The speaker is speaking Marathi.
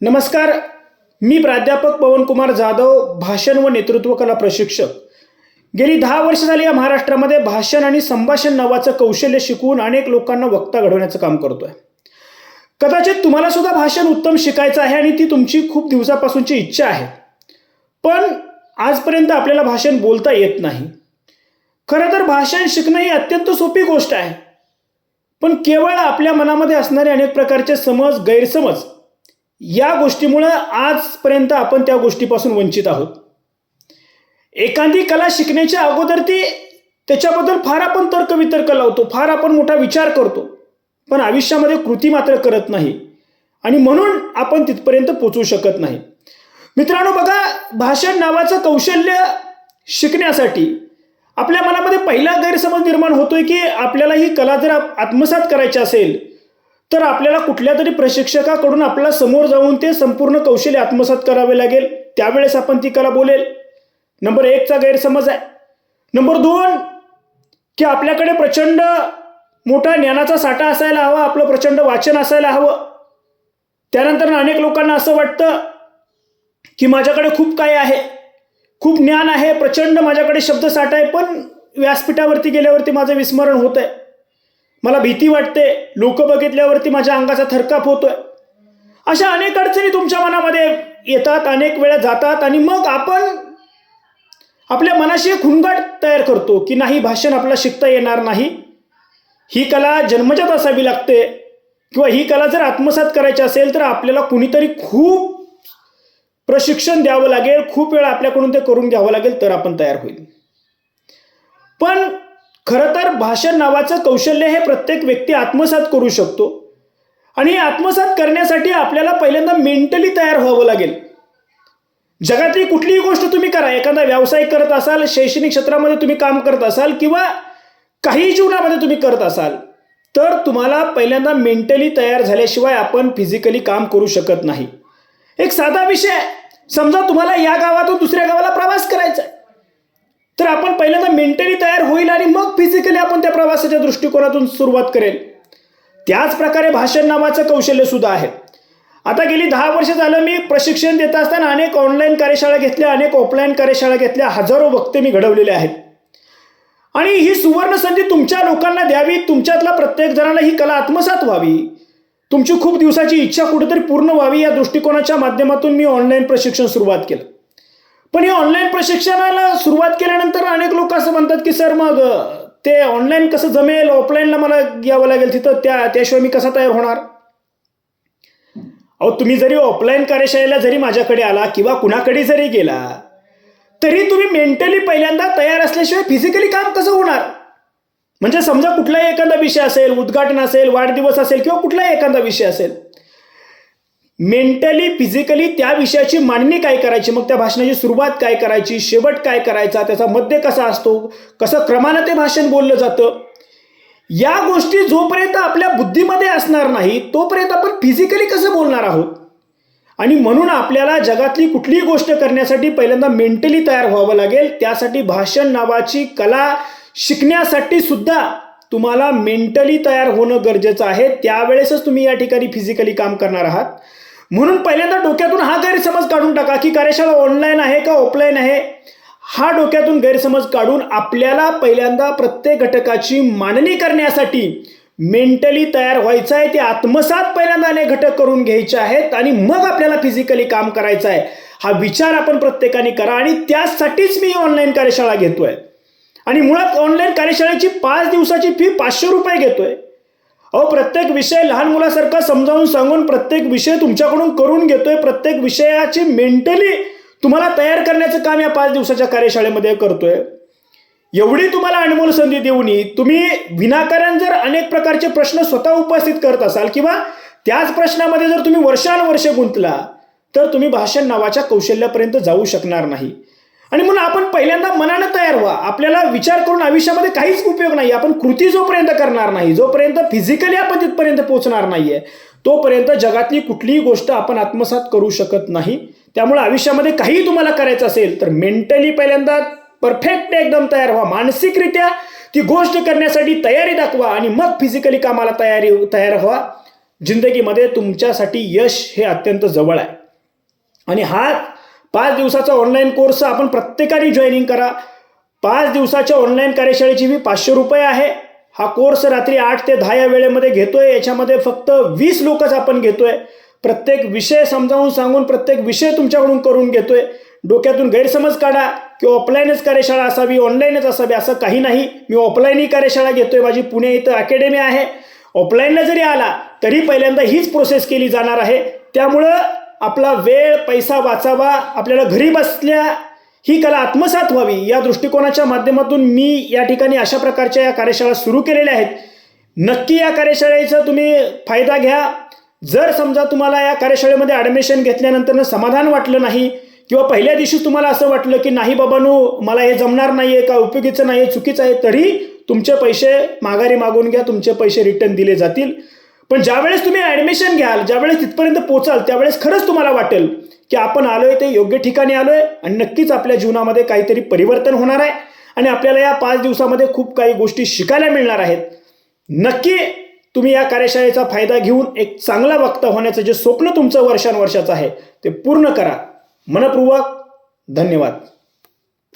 नमस्कार. मी प्राध्यापक पवनकुमार जाधव भाषण व नेतृत्व कला प्रशिक्षक. गेली दहा वर्ष झाली या महाराष्ट्रामध्ये भाषण आणि संभाषण नावाचं कौशल्य शिकवून अनेक लोकांना वक्ता घडवण्याचं काम करतोय. कदाचित तुम्हाला सुद्धा भाषण उत्तम शिकायचं आहे आणि ती तुमची खूप दिवसापासूनची इच्छा आहे. पण आजपर्यंत आपल्याला भाषण बोलता येत नाही. खरं तर भाषण शिकणं ही अत्यंत सोपी गोष्ट आहे. पण केवळ आपल्या मनामध्ये असणारे अनेक प्रकारचे समज गैरसमज या गोष्टीमुळं आजपर्यंत आपण त्या गोष्टीपासून वंचित आहोत. एखादी कला शिकण्याच्या अगोदर ती त्याच्याबद्दल फार आपण तर्कवितर्क लावतो फार आपण मोठा विचार करतो पण आयुष्यामध्ये कृती मात्र करत नाही आणि म्हणून आपण तिथपर्यंत पोचू शकत नाही. मित्रांनो बघा भाषण नावाचं कौशल्य शिकण्यासाठी आपल्या मनामध्ये पहिला गैरसमज निर्माण होतोय की आपल्याला ही कला जर आत्मसात करायची असेल तर आपल्याला कुठल्या तरी प्रशिक्षकाकडून आपल्याला समोर जाऊन ते संपूर्ण कौशल्य आत्मसात करावे लागेल. त्यावेळेस आपण ती कला बोलेल. नंबर एकचा गैरसमज आहे. नंबर दोन की आपल्याकडे प्रचंड मोठा ज्ञानाचा साठा असायला हवा आपलं प्रचंड वाचन असायला हवं. त्यानंतर अनेक लोकांना असं वाटतं की माझ्याकडे खूप काय आहे. खूप ज्ञान आहे प्रचंड माझ्याकडे शब्दसाठा आहे पण व्यासपीठावरती गेल्यावरती माझं विस्मरण होत आहे मला भीती वाटते. लोक बघितल्यावरती माझ्या अंगाचा थरकाप होतोय. अशा अनेक अडचणी तुमच्या मनामध्ये येतात अनेक वेळा जातात आणि मग आपण आपल्या मनाशी एक खुणगाट तयार करतो की नाही भाषण आपल्याला शिकता येणार नाही. ही कला जन्मजात असावी लागते. किंवा ही कला जर आत्मसात करायची असेल तर आपल्याला कुणीतरी खूप प्रशिक्षण द्यावं लागेल खूप वेळा आपल्याकडून ते करून घ्यावं लागेल तर आपण तयार होईल. पण खरं तर भाषण नावाचं कौशल्य हे प्रत्येक व्यक्ती आत्मसात करू शकतो. आणि हे आत्मसात करण्यासाठी आपल्याला पहिल्यांदा मेंटली तयार व्हावं लागेल. जगातली कुठलीही गोष्ट तुम्ही करा एखादा व्यवसाय करत असाल शैक्षणिक क्षेत्रामध्ये तुम्ही काम करत असाल किंवा काही जीवनामध्ये तुम्ही करत असाल तर तुम्हाला पहिल्यांदा मेंटली तयार झाल्याशिवाय आपण फिजिकली काम करू शकत नाही. एक साधा विषय समजा तुम्हाला या गावातून दुसऱ्या गावाला प्रवास करायचा आहे तर आपण पहिल्यांदा मेंटली तयार होईल आणि मग फिजिकली आपण त्या प्रवासाच्या दृष्टिकोनातून सुरुवात करेल. त्याच प्रकारे भाषण नावाचं कौशल्य सुद्धा आहे. आता गेली दहा वर्ष झालं मी प्रशिक्षण देत असताना अनेक ऑनलाईन कार्यशाळा घेतल्या अनेक ऑफलाईन कार्यशाळा घेतल्या हजारो वक्ते मी घडवलेले आहेत. आणि ही सुवर्ण संधी तुमच्या लोकांना द्यावी तुमच्यातला प्रत्येक जणाला ही कला आत्मसात व्हावी तुमची खूप दिवसाची इच्छा कुठेतरी पूर्ण व्हावी या दृष्टिकोनाच्या माध्यमातून मी ऑनलाईन प्रशिक्षण सुरुवात केलं. पण हे ऑनलाईन प्रशिक्षणाला सुरुवात केल्यानंतर अनेक लोक असं म्हणतात की सर मग ते ऑनलाईन कसं जमेल ऑफलाईनला मला यावं लागेल तिथं त्या त्याशिवाय मी कसा तयार होणार? अहो तुम्ही जरी ऑफलाईन कार्यशाळेला जरी माझ्याकडे आला किंवा कुणाकडे जरी गेला तरी तुम्ही मेंटली पहिल्यांदा तयार असल्याशिवाय फिजिकली काम कसं होणार? म्हणजे समजा कुठलाही एखादा विषय असेल उद्घाटन असेल वाढदिवस असेल किंवा कुठलाही एखादा विषय असेल मेंटली फिजिकली त्या विषयाची मांडणी काय करायची? मग त्या भाषणाची सुरुवात काय करायची? शेवट काय करायचा? त्याचा मध्य कसा असतो? कसं क्रमानं ते भाषण बोललं जातं? या गोष्टी जोपर्यंत आपल्या बुद्धीमध्ये असणार नाही तोपर्यंत आपण फिजिकली कसं बोलणार आहोत? आणि म्हणून आपल्याला जगातली कुठलीही गोष्ट करण्यासाठी पहिल्यांदा मेंटली तयार व्हावं लागेल. त्यासाठी भाषण नावाची कला शिकण्यासाठी सुद्धा तुम्हाला मेंटली तयार होणं गरजेचं आहे. त्यावेळेसच तुम्ही या ठिकाणी फिजिकली काम करणार आहात. म्हणून पहिल्यांदा डोक्यातून हा गैरसमज काढून टाका की कार्यशाळा ऑनलाईन आहे का ऑफलाईन आहे? हा डोक्यातून गैरसमज काढून आपल्याला पहिल्यांदा प्रत्येक घटकाची मांडणी करण्यासाठी मेंटली तयार व्हायचं आहे. ते आत्मसात पहिल्यांदा अनेक घटक करून घ्यायचे आहेत आणि मग आपल्याला फिजिकली काम करायचं आहे. हा विचार आपण प्रत्येकाने करा आणि त्यासाठीच मी ऑनलाईन कार्यशाळा घेतोय. आणि मुळात ऑनलाईन कार्यशाळेची पाच दिवसाची फी पाचशे रुपये घेतोय. अहो प्रत्येक विषय लहान मुलासारखा समजावून सांगून प्रत्येक विषय तुमच्याकडून करून घेतोय. प्रत्येक विषयाची मेंटली तुम्हाला तयार करण्याचं काम या पाच दिवसाच्या कार्यशाळेमध्ये करतोय. एवढी तुम्हाला अनमोल संधी देऊनही तुम्ही विनाकारण जर अनेक प्रकारचे प्रश्न स्वतः उपस्थित करत असाल किंवा त्याच प्रश्नामध्ये जर तुम्ही वर्षानुवर्षे गुंतला तर तुम्ही भाषण नावाच्या कौशल्यापर्यंत जाऊ शकणार नाही. आणि म्हणून आपण पहिल्यांदा मनानं तयार व्हा. आपल्याला विचार करून आयुष्यामध्ये काहीच उपयोग नाही आपण कृती जोपर्यंत करणार नाही जोपर्यंत फिजिकली आपण तिथपर्यंत पोहोचणार नाहीये तोपर्यंत जगातली कुठलीही गोष्ट आपण आत्मसात करू शकत नाही. त्यामुळे आयुष्यामध्ये काही तुम्हाला करायचं असेल तर मेंटली पहिल्यांदा परफेक्ट एकदम तयार व्हा. मानसिकरित्या ती गोष्ट करण्यासाठी तयारी दाखवा आणि मग फिजिकली कामाला तयारी तयार व्हा. जिंदगीमध्ये तुमच्यासाठी यश हे अत्यंत जवळ आहे. आणि हा पाच दिवसाचा ऑनलाईन कोर्स आपण प्रत्येकाने जॉईनिंग करा. पाच दिवसाच्या ऑनलाईन कार्यशाळेची फी पाचशे रुपये आहे. हा कोर्स रात्री आठ ते दहा या वेळेमध्ये घेतोय. याच्यामध्ये फक्त वीस लोकच आपण घेतोय. प्रत्येक विषय समजावून सांगून प्रत्येक विषय तुमच्याकडून करून घेतोय. डोक्यातून गैरसमज काढा की ऑफलाईनच कार्यशाळा असावी ऑनलाईनच असावी असं काही नाही. मी ऑफलाईनही कार्यशाळा घेतोय. माझी पुणे इथं अकॅडमी आहे. ऑफलाईनला जरी आला तरी पहिल्यांदा हीच प्रोसेस केली जाणार आहे. त्यामुळं आपला वेळ पैसा वाचावा आपल्याला घरी बसल्या ही कला आत्मसात व्हावी. या दृष्टिकोनाच्या माध्यमातून मी या ठिकाणी अशा प्रकारच्या या कार्यशाळा सुरू केलेल्या आहेत. नक्की या कार्यशाळेचा तुम्ही फायदा घ्या. जर समजा तुम्हाला या कार्यशाळेमध्ये ॲडमिशन घेतल्यानंतर समाधान वाटलं नाही किंवा पहिल्या दिवशी तुम्हाला असं वाटलं की नाही बाबांनो मला हे जमणार नाही आहे का उपयोगीचं नाही आहे चुकीचं आहे तरी तुमचे पैसे माघारी मागून घ्या तुमचे पैसे रिटर्न दिले जातील. पण ज्यावेळेस तुम्ही ॲडमिशन घ्याल ज्यावेळेस तिथपर्यंत पोचाल त्यावेळेस खरंच तुम्हाला वाटेल की आपण आलोय ते योग्य ठिकाणी आलोय आणि नक्कीच आपल्या जीवनामध्ये काहीतरी परिवर्तन होणार आहे आणि आपल्याला या पाच दिवसामध्ये खूप काही गोष्टी शिकायला मिळणार आहेत. नक्की तुम्ही या कार्यशाळेचा फायदा घेऊन एक चांगला वक्ता होण्याचं जे स्वप्न तुमचं वर्षानुवर्षाचं आहे ते पूर्ण करा. मनपूर्वक धन्यवाद.